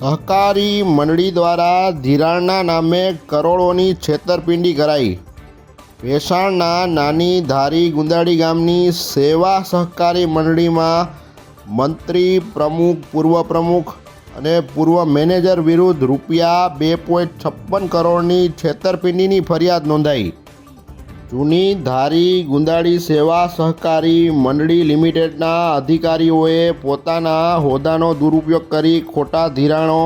સહકારી મંડળી દ્વારા ધિરાણના નામે કરોડોની છેતરપિંડી કરાઈ. ભેસાણના નાની ધારી ગુંદાડી ગામની સેવા સહકારી મંડળીમાં મંત્રી, પ્રમુખ, પૂર્વ પ્રમુખ અને પૂર્વ મેનેજર વિરુદ્ધ રૂપિયા બે પોઈન્ટ છપ્પન કરોડની છેતરપિંડીની ફરિયાદ નોંધાઈ. જૂની ધારી ગુંદાડી સેવા સહકારી મંડળી લિમિટેડના અધિકારીઓએ પોતાના હોદ્દાનો દુરુપયોગ કરી ખોટા ધિરાણો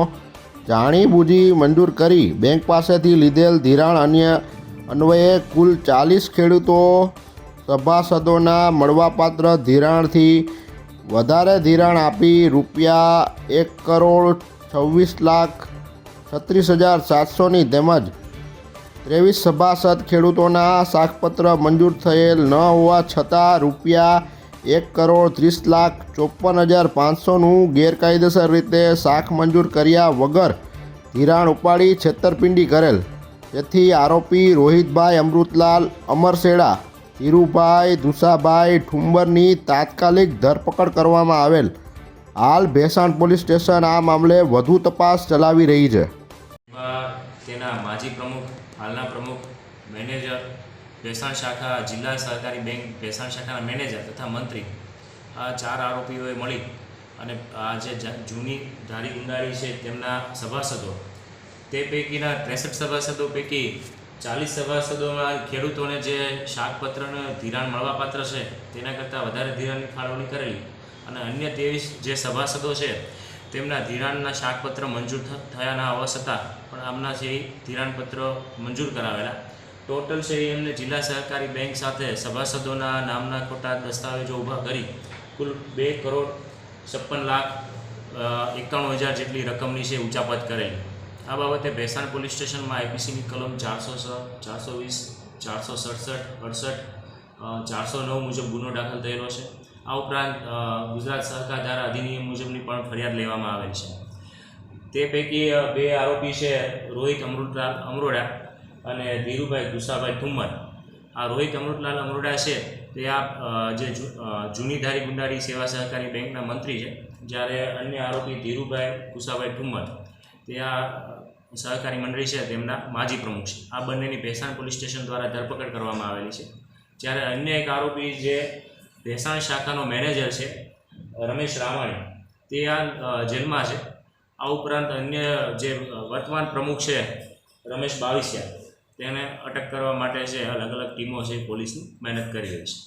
જાણીબૂજી મંજૂર કરી. બેંક પાસેથી લીધેલ ધિરાણ અન્ય અન્વયે કુલ ચાલીસ ખેડૂતો સભાસદોના મળવાપાત્ર ધિરાણથી વધારે ધિરાણ આપી રૂપિયા એક કરોડ છવ્વીસ લાખ છત્રીસ હજાર સાતસોની તેમજ ત્રેવીસ સભાસદ ખેડૂતોના શાકપત્ર મંજૂર થયેલ ન હોવા છતાં રૂપિયા એક કરોડ ત્રીસ લાખ ચોપન હજાર પાંચસોનું ગેરકાયદેસર રીતે શાક મંજૂર કર્યા વગર ધિરાણ ઉપાડી છેતરપિંડી કરેલ. તેથી આરોપી રોહિતભાઈ અમૃતલાલ અમરસેડા ધીરુભાઈ દુસાભાઈ ઠુંબરની તાત્કાલિક ધરપકડ કરવામાં આવેલ. હાલ ભેસાણ પોલીસ સ્ટેશન આ મામલે વધુ તપાસ ચલાવી રહી છે. તેના માજી પ્રમુખ હાલના પ્રમુખ મેનેજર ભેસાણ શાખા જિલ્લા સહકારી બેંક ભેસાણ શાખાના મેનેજર તથા મંત્રી આ ચાર આરોપીઓએ મળી અને આ જે, જૂની ધારી ગુંડાળી છે તેમના સભાસદો. તે પૈકીના ત્રેસઠ સભાસદો પૈકી ચાલીસ સભાસદોમાં ખેડૂતોને જે શાકપત્રનું ધિરાણ મળવાપાત્ર છે તેના કરતાં વધારે ધિરાણની ફાળવણી કરેલી અને અન્ય ત્રેવીસ જે સભાસદો છે તેમના ધિરાણના શાકપત્ર મંજૂર થયાના હોવા છતાં પણ આમના છે એ ધિરાણપત્ર મંજૂર કરાવેલા. ટોટલ છે એમને જિલ્લા સહકારી બેંક સાથે સભાસદોના નામના ખોટા દસ્તાવેજો ઊભા કરી કુલ બે કરોડ છપ્પન લાખ એકાણું હજાર જેટલી રકમની છે ઉચાપત કરેલી. આ બાબતે ભેસાણ પોલીસ સ્ટેશનમાં આઈપીસીની કલમ ચારસો છ ચારસો વીસ, ચારસો સડસઠ, અડસઠ ચારસો નવ મુજબ ગુનો દાખલ થયેલો છે. આ ઉપરાંત ગુજરાત સહકાર ધારા અધિનિયમ મુજબની પણ ફરિયાદ લેવામાં આવેલ છે. તે પૈકી બે આરોપી છે રોહિત અમૃતલાલ અમરોડા અને ધીરુભાઈ ગુસાભાઈ ઠુમ્મર. આ રોહિત અમૃતલાલ અમરોડા છે તે આ જે જૂનીધારી ગુંડાળી સેવા સહકારી બેંકના મંત્રી છે, જ્યારે અન્ય આરોપી ધીરુભાઈ ગુસાભાઈ ઠુમ્મર. તે આ સહકારી મંડળી છે, તેમના માજી પ્રમુખ છે. આ બંનેની ભેસાણ પોલીસ સ્ટેશન દ્વારા ધરપકડ કરવામાં આવેલી છે. જ્યારે અન્ય એક આરોપી જે ભેસાણ શાખાનો મેનેજર છે, રમેશ રામાણી. તે આ જેલમાં છે. આ ઉપરાંત અન્ય જે વર્તમાન પ્રમુખ છે, રમેશ બાવીસિયા, તેને અટક કરવા માટે જે અલગ અલગ ટીમો છે પોલીસની મહેનત કરી રહી છે.